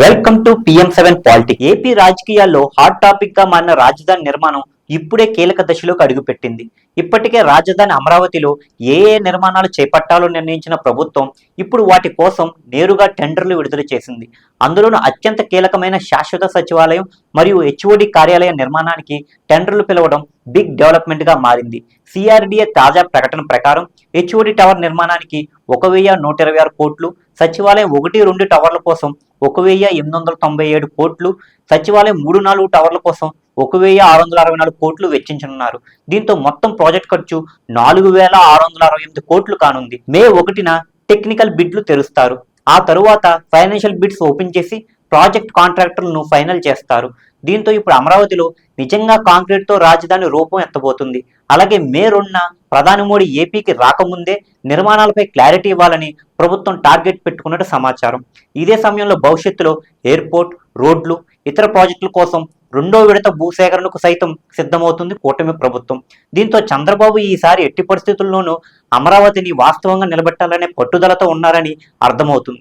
Welcome to PM seven politic AP రాజకీయాల్లో hot టాపిక్గా మారిన రాజధాని నిర్మాణం ఇప్పుడే కీలక దశలోకి అడుగుపెట్టింది. ఇప్పటికే రాజధాని అమరావతిలో ఏ ఏ నిర్మాణాలు చేపట్టాలో నిర్ణయించిన ప్రభుత్వం ఇప్పుడు వాటి కోసం నేరుగా టెండర్లు విడుదల చేసింది. అందులోనూ అత్యంత కీలకమైన శాశ్వత సచివాలయం మరియు హెచ్ఓడి కార్యాలయ నిర్మాణానికి టెండర్లు పిలవడం బిగ్ డెవలప్మెంట్గా మారింది. సిఆర్డిఏ తాజా ప్రకటన ప్రకారం హెచ్ఓడి టవర్ నిర్మాణానికి ఒక వెయ్యి నూట ఇరవై ఆరు కోట్లు సచివాలయం ఒకటి రెండు టవర్ల కోసం ఒక వెయ్యి ఎనిమిది వందల తొంభై ఏడు కోట్లు సచివాలయం మూడు నాలుగు టవర్ల కోసం ఒక వెయ్యి ఆరు వందల అరవై నాలుగు కోట్లు వెచ్చించనున్నారు. దీంతో మొత్తం ప్రాజెక్ట్ ఖర్చు నాలుగు వేల ఆరు వందల అరవై ఎనిమిది కోట్లు కానుంది. మే ఒకటిన టెక్నికల్ బిడ్లు తెరుస్తారు. ఆ తరువాత ఫైనాన్షియల్ బిడ్స్ ఓపెన్ చేసి ప్రాజెక్ట్ కాంట్రాక్టర్లను ఫైనల్ చేస్తారు. దీంతో ఇప్పుడు అమరావతిలో నిజంగా కాంక్రీట్తో రాజధాని రూపం ఎత్తబోతుంది. అలాగే మే రెండున ప్రధాని మోడీ ఏపీకి రాకముందే నిర్మాణాలపై క్లారిటీ ఇవ్వాలని ప్రభుత్వం టార్గెట్ పెట్టుకున్నట్టు సమాచారం. ఇదే సమయంలో భవిష్యత్తులో ఎయిర్పోర్ట్ రోడ్లు ఇతర ప్రాజెక్టుల కోసం రెండో విడత భూసేకరణకు సైతం సిద్ధమవుతుంది కూటమి ప్రభుత్వం. దీంతో చంద్రబాబు ఈసారి ఎట్టి పరిస్థితుల్లోనూ అమరావతిని వాస్తవంగా నిలబెట్టాలనే పట్టుదలతో ఉన్నారని అర్థమవుతుంది.